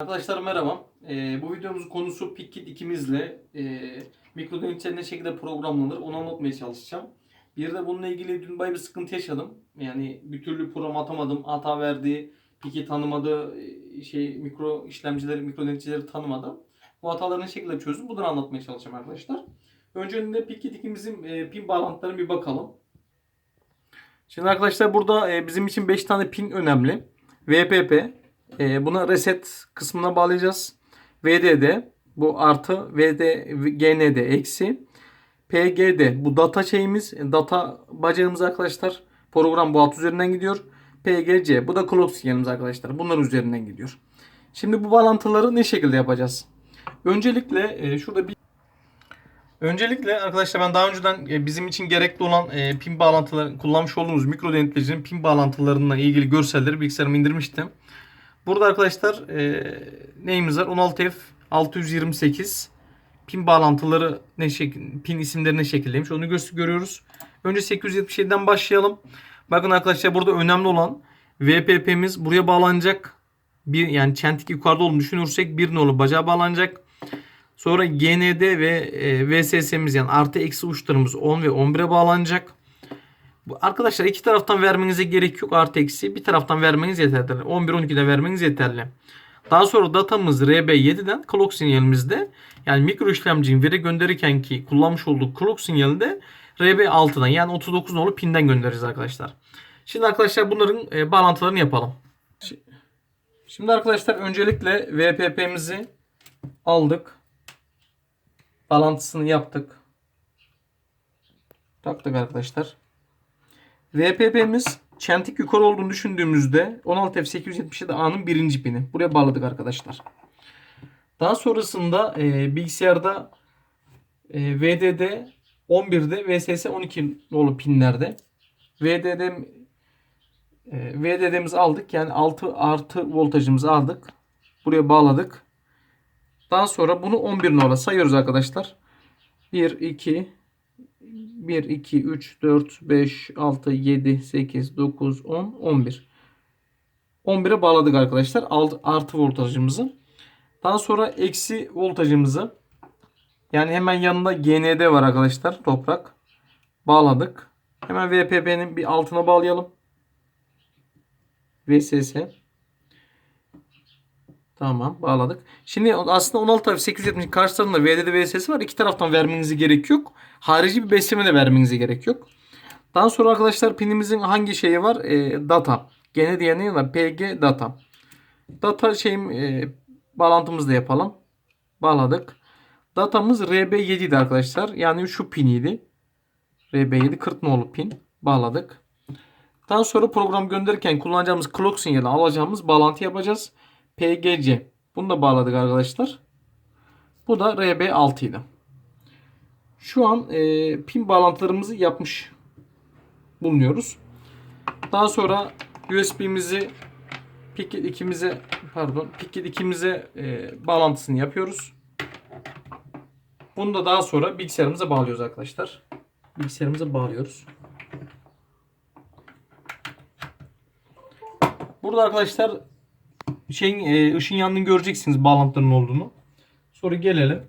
Arkadaşlar merhaba. Ee, bu videomuzun konusu PickKit ikimizle e, mikrodalga ne şekilde programlanır onu anlatmaya çalışacağım. Bir de bununla ilgili dün bayağı bir sıkıntı yaşadım. Yani bir türlü program atamadım. Hata verdi. PickKit tanımadı. e, Şey mikro işlemcileri, mikro denetçileri tanımadı. Bu hataları ne şekilde çözdüm? Bunu anlatmaya çalışacağım arkadaşlar. Öncelikle PickKit ikimizin e, pin bağlantılarına bir bakalım. Şimdi arkadaşlar burada e, bizim için 5 tane pin önemli. VPP, e, buna reset kısmına bağlayacağız. VDD bu artı VD GND eksi PGD bu data şeyimiz data bacağımız arkadaşlar program bu alt üzerinden gidiyor. PGC bu da clock sinyalimiz arkadaşlar. Bunlar üzerinden gidiyor. Şimdi bu bağlantıları ne şekilde yapacağız? Öncelikle e, şurada bir Öncelikle arkadaşlar ben daha önceden e, bizim için gerekli olan e, pin bağlantıları kullanmış olduğumuz mikro denetleyicinin pin bağlantılarına ilgili görselleri bilgisayarıma indirmiştim. Burada arkadaşlar e, neyimiz var? 16F 628 pin bağlantıları ne şekil, pin isimleri ne şekildeymiş onu gö- görüyoruz. Önce 877'den başlayalım. Bakın arkadaşlar burada önemli olan VPP'miz buraya bağlanacak. Bir yani çentik yukarıda olduğunu düşünürsek bir nolu bacağa bağlanacak. Sonra GND ve e, VSS'miz yani artı eksi uçlarımız 10 ve 11'e bağlanacak. Arkadaşlar iki taraftan vermenize gerek yok artı eksi. Bir taraftan vermeniz yeterli. 11-12'de vermeniz yeterli. Daha sonra datamız RB7'den clock sinyalimizde yani mikro işlemcinin veri gönderirken ki kullanmış olduğu clock sinyali de RB6'dan yani 39 nolu pinden göndeririz arkadaşlar. Şimdi arkadaşlar bunların e, bağlantılarını yapalım. Şi- Şimdi arkadaşlar öncelikle VPP'mizi aldık. Bağlantısını yaptık. Taktık arkadaşlar. VPP'miz çentik yukarı olduğunu düşündüğümüzde 16F877A'nın birinci pini. Buraya bağladık arkadaşlar. Daha sonrasında e, bilgisayarda e, VDD 11'de VSS 12 nolu pinlerde VDD e, VDD'mizi aldık. Yani 6 artı voltajımızı aldık. Buraya bağladık. Daha sonra bunu 11 nolu sayıyoruz arkadaşlar. 1, 2, 1, 2, 3, 4, 5, 6, 7, 8, 9, 10, 11. 11'e bağladık arkadaşlar. Artı voltajımızı. Daha sonra eksi voltajımızı yani hemen yanında GND var arkadaşlar. Toprak. Bağladık. Hemen VPP'nin bir altına bağlayalım. VSS. Tamam bağladık. Şimdi aslında 16 tarafı 870 karşı tarafında VDD VSS var. İki taraftan vermenize gerek yok. Harici bir besleme de vermenize gerek yok. Daha sonra arkadaşlar pinimizin hangi şeyi var? E, data. Gene diye ne? PG data. Data şeyim e, bağlantımızı da yapalım. Bağladık. Datamız RB7'ydi arkadaşlar. Yani şu piniydi. RB7 40 nolu pin. Bağladık. Daha sonra program gönderirken kullanacağımız clock sinyali alacağımız bağlantı yapacağız. PGC. Bunu da bağladık arkadaşlar. Bu da RB6 idi. Şu an e, pin bağlantılarımızı yapmış bulunuyoruz. Daha sonra USB'mizi Picket 2'mize pardon Picket 2'mize e, bağlantısını yapıyoruz. Bunu da daha sonra bilgisayarımıza bağlıyoruz arkadaşlar. Bilgisayarımıza bağlıyoruz. Burada arkadaşlar şeyin e, ışın yandığını göreceksiniz bağlantıların olduğunu. Sonra gelelim.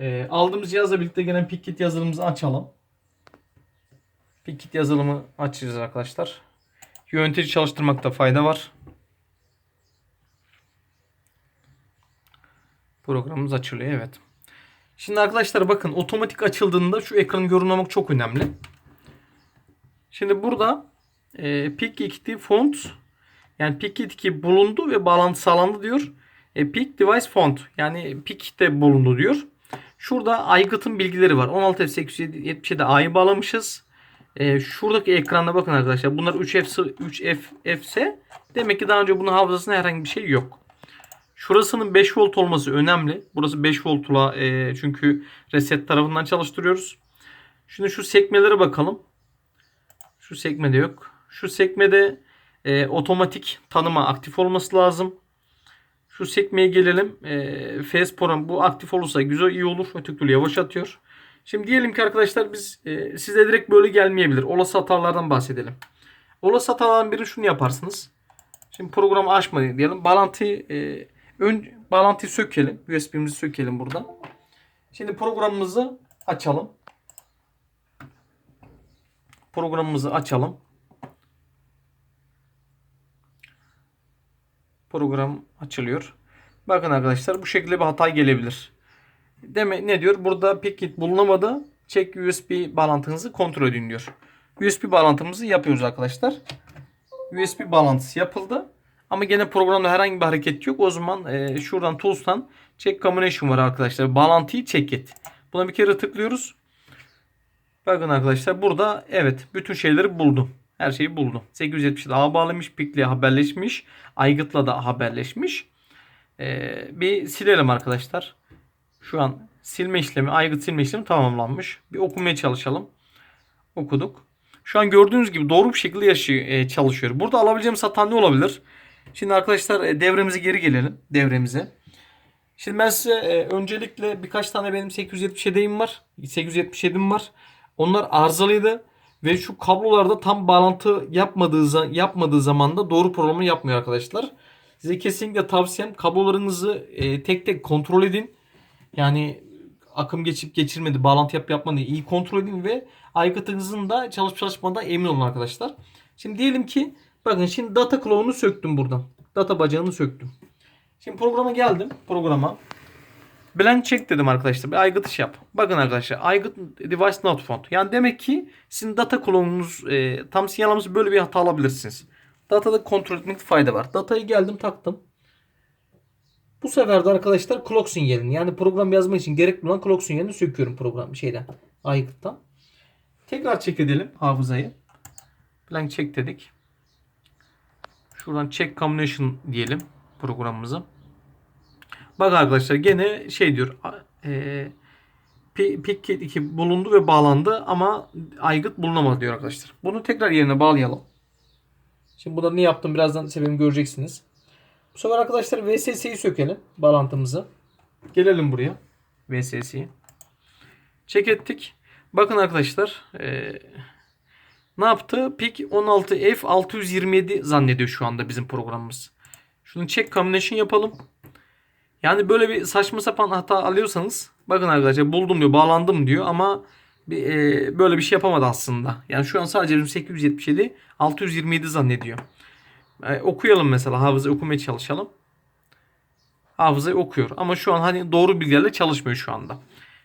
E, aldığımız cihazla birlikte gelen Pickit yazılımımızı açalım. Pickit yazılımı açacağız arkadaşlar. Yönetici çalıştırmakta fayda var. Programımız açılıyor evet. Şimdi arkadaşlar bakın otomatik açıldığında şu ekranı yorumlamak çok önemli. Şimdi burada e, Pickit font yani Pickit 2 bulundu ve bağlantı sağlandı diyor. E, Pick Device Font yani Pickit'te bulundu diyor. Şurada aygıtın bilgileri var. 16F877 A'yı bağlamışız. E, şuradaki ekranda bakın arkadaşlar. Bunlar 3F 3F ise demek ki daha önce bunun hafızasında herhangi bir şey yok. Şurasının 5 volt olması önemli. Burası 5 voltla e, çünkü reset tarafından çalıştırıyoruz. Şimdi şu sekmelere bakalım. Şu sekmede yok. Şu sekmede e, otomatik tanıma aktif olması lazım. Şu sekmeye gelelim. E, Face program bu aktif olursa güzel iyi olur. Öteki türlü yavaş atıyor. Şimdi diyelim ki arkadaşlar biz e, size direkt böyle gelmeyebilir. Olası hatalardan bahsedelim. Olası hatalardan biri şunu yaparsınız. Şimdi programı açmayın diyelim. Bağlantıyı e, Ön bağlantıyı sökelim. USB'mizi sökelim buradan. Şimdi programımızı açalım. Programımızı açalım. Program açılıyor. Bakın arkadaşlar bu şekilde bir hata gelebilir. Demek ne diyor? Burada Pickit bulunamadı. Çek USB bağlantınızı kontrol edin diyor. USB bağlantımızı yapıyoruz arkadaşlar. USB bağlantısı yapıldı. Ama gene programda herhangi bir hareket yok. O zaman e, şuradan Tools'tan Check Combination var arkadaşlar. Bağlantıyı check et. Buna bir kere tıklıyoruz. Bakın arkadaşlar burada evet bütün şeyleri buldum. Her şeyi buldum. 877 ağa bağlamış. Pik'le haberleşmiş. Aygıt'la da haberleşmiş. Ee, bir silelim arkadaşlar. Şu an silme işlemi, aygıt silme işlemi tamamlanmış. Bir okumaya çalışalım. Okuduk. Şu an gördüğünüz gibi doğru bir şekilde yaşıyor, e, çalışıyor. Burada alabileceğimiz hata ne olabilir? Şimdi arkadaşlar e, devremize geri gelelim. Devremize. Şimdi ben size e, öncelikle birkaç tane benim 877'im var. 877'im var. Onlar arızalıydı. Ve şu kablolarda tam bağlantı yapmadığı, yapmadığı zaman da doğru programı yapmıyor arkadaşlar. Size kesinlikle tavsiyem kablolarınızı e, tek tek kontrol edin. Yani akım geçip geçirmedi, bağlantı yap yapmadı iyi kontrol edin ve aygıtınızın da çalışıp çalışmadan emin olun arkadaşlar. Şimdi diyelim ki bakın şimdi data cloud'unu söktüm buradan. Data bacağını söktüm. Şimdi programa geldim. Programa. Blank check dedim arkadaşlar. Bir aygıt iş yap. Bakın arkadaşlar aygıt device not found. Yani demek ki sizin data cloud'unuz e, tam sinyalaması böyle bir hata alabilirsiniz. Datada kontrol etmekte fayda var. Datayı geldim taktım. Bu sefer de arkadaşlar clock sinyalini yani program yazmak için gerekli olan clock sinyalini söküyorum program şeyden aygıttan. Tekrar check edelim hafızayı. Blank check dedik. Şuradan check combination diyelim programımıza. Bak arkadaşlar gene şey diyor. E, Picket 2 bulundu ve bağlandı ama aygıt bulunamadı diyor arkadaşlar. Bunu tekrar yerine bağlayalım. Şimdi burada ne yaptım birazdan sebebini göreceksiniz. Bu sefer arkadaşlar VSS'yi sökelim bağlantımızı. Gelelim buraya. VSS'yi. Check ettik. Bakın arkadaşlar eee, ne yaptı? PIC 16F 627 zannediyor şu anda bizim programımız. Şunu check combination yapalım. Yani böyle bir saçma sapan hata alıyorsanız bakın arkadaşlar buldum diyor bağlandım diyor ama bir, eee, böyle bir şey yapamadı aslında. Yani şu an sadece bizim 877 627 zannediyor. E, okuyalım mesela hafızayı okumaya çalışalım. Hafızayı okuyor ama şu an hani doğru bilgilerle çalışmıyor şu anda.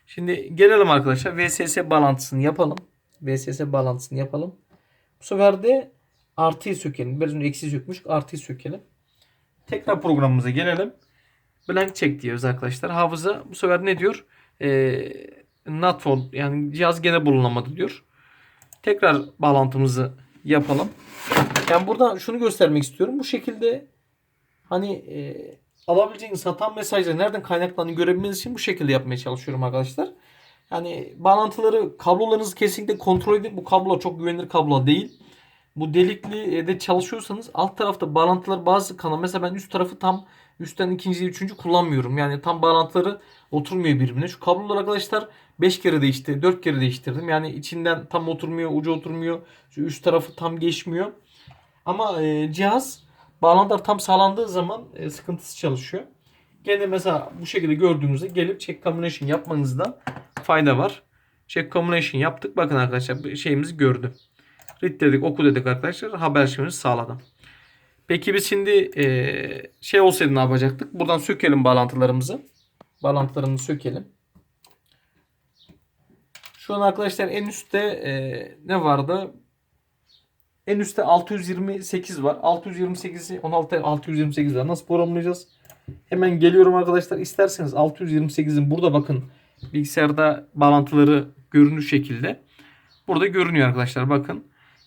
Şimdi gelelim arkadaşlar VSS bağlantısını yapalım. VSS bağlantısını yapalım. Bu sefer de artıyı sökelim. Biraz önce eksi sökmüş artıyı sökelim. Tekrar programımıza gelelim. Blank check diyoruz arkadaşlar. Hafıza bu sefer ne diyor? Ee, not found yani cihaz gene bulunamadı diyor. Tekrar bağlantımızı yapalım. Yani burada şunu göstermek istiyorum. Bu şekilde hani e, alabileceğiniz hata mesajları nereden kaynaklandığını görebilmeniz için bu şekilde yapmaya çalışıyorum arkadaşlar. Yani bağlantıları, kablolarınızı kesinlikle kontrol edin. Bu kablo çok güvenilir kablo değil. Bu delikli de çalışıyorsanız alt tarafta bağlantılar bazı kanal mesela ben üst tarafı tam üstten ikinci, üçüncü kullanmıyorum. Yani tam bağlantıları oturmuyor birbirine. Şu kablolar arkadaşlar 5 kere değişti, 4 kere değiştirdim. Yani içinden tam oturmuyor, ucu oturmuyor. Şu üst tarafı tam geçmiyor. Ama e, cihaz bağlantılar tam sağlandığı zaman e, sıkıntısı çalışıyor. Gene mesela bu şekilde gördüğünüzde gelip check combination yapmanızda fayda var. Check combination yaptık. Bakın arkadaşlar şeyimizi gördü. Read dedik, oku dedik arkadaşlar. Haber işlemimizi sağladı. Peki biz şimdi e, şey olsaydı ne yapacaktık? Buradan sökelim bağlantılarımızı. Bağlantılarımızı sökelim. Şu an arkadaşlar en üstte e, ne vardı? En üstte 628 var. 628'i 16 628 var. Nasıl programlayacağız? Hemen geliyorum arkadaşlar. İsterseniz 628'in burada bakın bilgisayarda bağlantıları görünür şekilde. Burada görünüyor arkadaşlar bakın.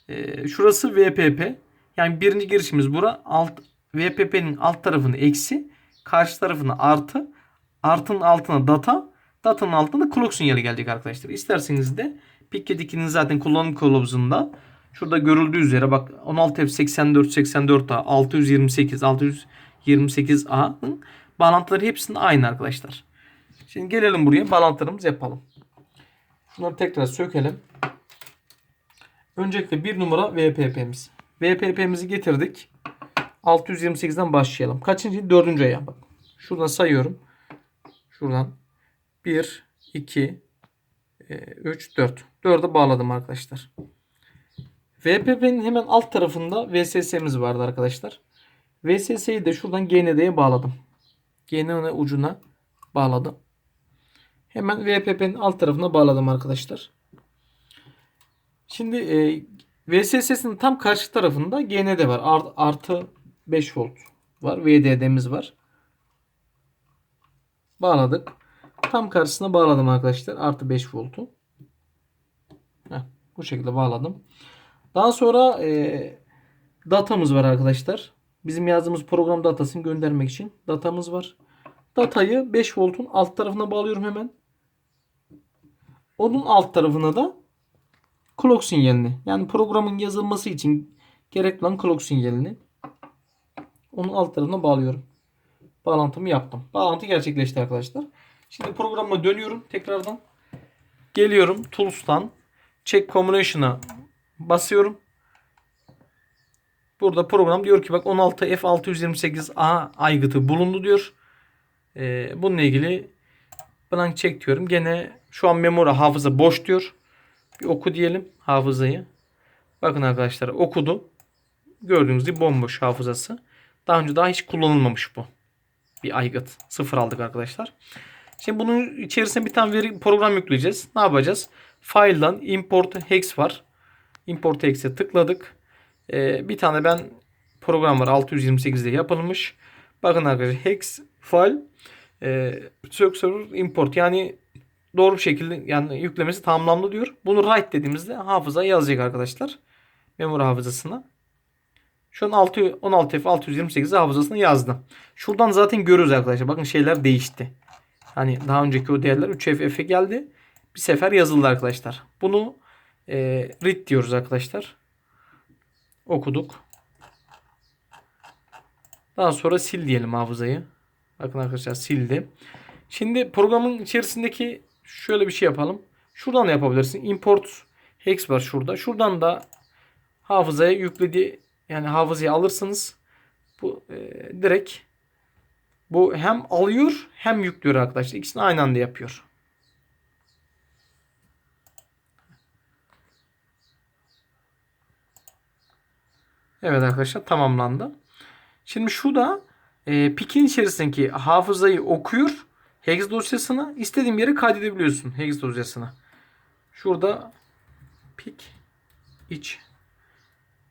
Ee, şurası VPP. Yani birinci girişimiz bura. Alt, VPP'nin alt tarafını eksi. Karşı tarafını artı. Artının altına data. Data'nın altına da clock sinyali gelecek arkadaşlar. İsterseniz de Picket 2'nin zaten kullanım kılavuzunda Şurada görüldüğü üzere bak 16F84 84A 628 628A'nın bağlantıları hepsinin aynı arkadaşlar. Şimdi gelelim buraya bağlantılarımızı yapalım. Şunları tekrar sökelim. Öncelikle bir numara VPP'miz. VPP'mizi getirdik. 628'den başlayalım. Kaçıncı? Dördüncü aya bak. Şuradan sayıyorum. Şuradan 1, 2, 3, 4. 4'e bağladım arkadaşlar. VPP'nin hemen alt tarafında VSS'miz vardı arkadaşlar. VSS'yi de şuradan GND'ye bağladım. GND ucuna bağladım. Hemen VPP'nin alt tarafına bağladım arkadaşlar. Şimdi e, VSS'nin tam karşı tarafında GND var. Art, artı 5 volt var. VDD'miz var. Bağladık. Tam karşısına bağladım arkadaşlar. Artı 5 voltu. Heh, bu şekilde bağladım. Daha sonra e, datamız var arkadaşlar. Bizim yazdığımız program datasını göndermek için datamız var. Datayı 5 voltun alt tarafına bağlıyorum hemen. Onun alt tarafına da clock sinyalini. Yani programın yazılması için gerekli olan clock sinyalini. Onun alt tarafına bağlıyorum. Bağlantımı yaptım. Bağlantı gerçekleşti arkadaşlar. Şimdi programa dönüyorum tekrardan. Geliyorum Tools'tan Check Combination'a basıyorum. Burada program diyor ki bak 16F628A aygıtı bulundu diyor. Ee, bununla ilgili blank check diyorum. Gene şu an memori hafıza boş diyor. Bir oku diyelim hafızayı. Bakın arkadaşlar okudu. Gördüğünüz gibi bomboş hafızası. Daha önce daha hiç kullanılmamış bu. Bir aygıt. Sıfır aldık arkadaşlar. Şimdi bunun içerisine bir tane veri program yükleyeceğiz. Ne yapacağız? File'dan import hex var. Import hex'e tıkladık. Ee, bir tane ben program var 628'de yapılmış. Bakın arkadaşlar hex file e, server import yani doğru bir şekilde yani yüklemesi tamamlandı diyor. Bunu write dediğimizde hafızaya yazacak arkadaşlar. Memori hafızasına. Şu an 6, 16F628 hafızasına yazdım. Şuradan zaten görüyoruz arkadaşlar. Bakın şeyler değişti. Hani daha önceki o değerler 3FF'e geldi. Bir sefer yazıldı arkadaşlar. Bunu e, read diyoruz arkadaşlar. Okuduk. Daha sonra sil diyelim hafızayı. Bakın arkadaşlar sildi. Şimdi programın içerisindeki şöyle bir şey yapalım. Şuradan da yapabilirsin. Import hex var şurada. Şuradan da hafızaya yüklediği yani hafızayı alırsınız. Bu e, direkt bu hem alıyor hem yüklüyor arkadaşlar. İkisini aynı anda yapıyor. Evet arkadaşlar tamamlandı. Şimdi şu da e, pikin içerisindeki hafızayı okuyor. Hex dosyasına istediğin yere kaydedebiliyorsun Hex dosyasına. Şurada pik iç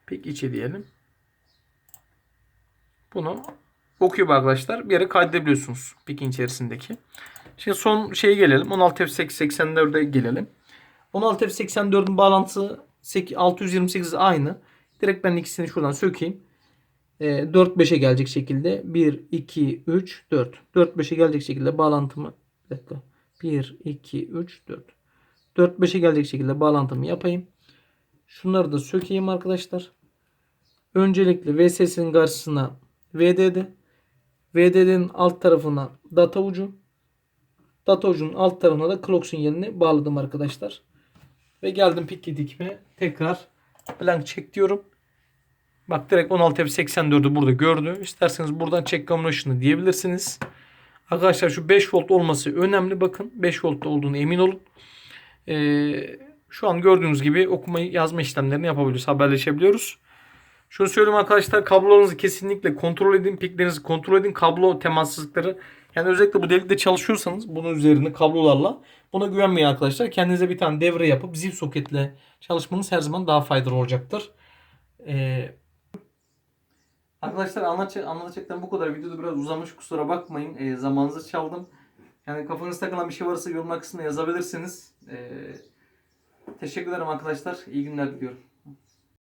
pik içi diyelim. Bunu okuyup arkadaşlar bir yere kaydedebiliyorsunuz pikin içerisindeki. Şimdi son şeye gelelim. 16F884'e gelelim. 16F84'ün bağlantısı 628 aynı. Direkt ben ikisini şuradan sökeyim. E, 4-5'e gelecek şekilde 1, 2, 3, 4. 4-5'e gelecek şekilde bağlantımı bir dakika. 1, 2, 3, 4. 4-5'e gelecek şekilde bağlantımı yapayım. Şunları da sökeyim arkadaşlar. Öncelikle VSS'nin karşısına VDD. VDD'nin alt tarafına data ucu. Data ucunun alt tarafına da clock sinyalini bağladım arkadaşlar. Ve geldim pik dikme. Tekrar blank check diyorum. Bak direkt 16F84'ü burada gördü. İsterseniz buradan check combination'ı diyebilirsiniz. Arkadaşlar şu 5 volt olması önemli. Bakın 5 voltta olduğunu emin olun. Ee, şu an gördüğünüz gibi okuma yazma işlemlerini yapabiliyoruz. Haberleşebiliyoruz. Şunu söyleyeyim arkadaşlar kablolarınızı kesinlikle kontrol edin. Piklerinizi kontrol edin. Kablo temassızlıkları yani özellikle bu delikte çalışıyorsanız bunun üzerinde kablolarla buna güvenmeyin arkadaşlar. Kendinize bir tane devre yapıp zil soketle çalışmanız her zaman daha faydalı olacaktır. Ee, Arkadaşlar anlatacak, anlatacaklarım bu kadar. Videoda biraz uzamış kusura bakmayın. Ee, zamanınızı çaldım. Yani kafanızda takılan bir şey varsa yorumlar kısmına yazabilirsiniz. Ee, teşekkür ederim arkadaşlar. İyi günler diliyorum.